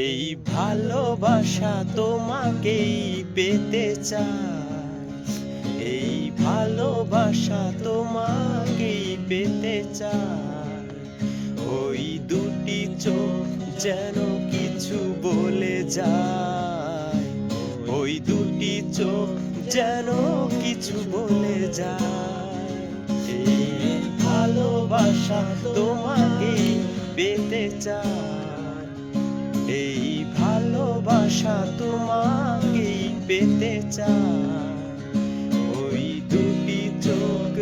এই ভালোবাসা তোমাকেই পেতে চাই। এই ভালোবাসা তোমাকেই পেতে চাই। ওই দুটি চোখ যেন কিছু বলে যায়। ওই দুটি চোখ যেন কিছু বলে যায়। ভালোবাসা তোমাকেই পেতে চাই। এই ভালোবাসা তোমাকেই পেতে চাই।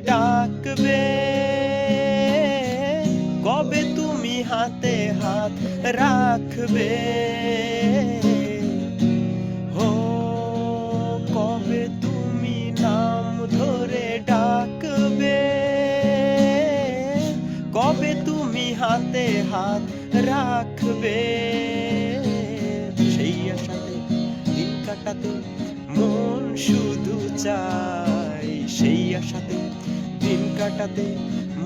ডাকবে। কবে তুমি হাতে হাত রাখবে? ও, কবে তুমি নাম ধরে ডাকবে? কবে তুমি হাতে হাত রাখবে? সেই আশাতে দিন কাটাতে মন শুধু চাই সেই আশাতে, দিন কাটাতে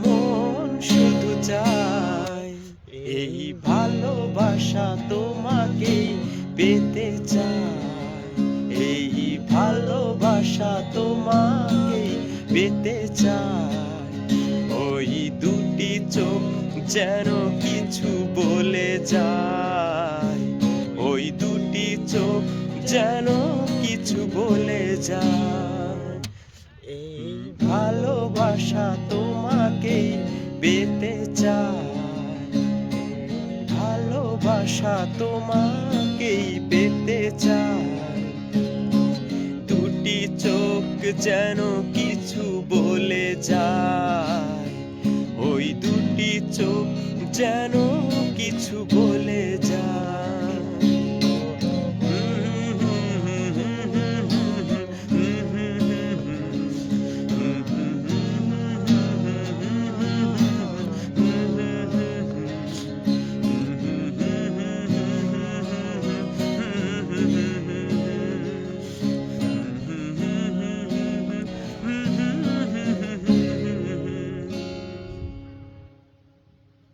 মন শুধু চাই এই ভালোবাসা তোমাকে পেতে চাই এই ভালোবাসা তোমাকে পেতে চায়। ওই দুটি চোখ যেন কিছু বলে যায়। ওই দুটি চোখ যেন কিছু বলে যায়। ভালোবাসা তোমাকেই পেতে চাও দুটি চোখ যেন কিছু বলে যায়। ওই দুটি চোখ যেন কিছু বলে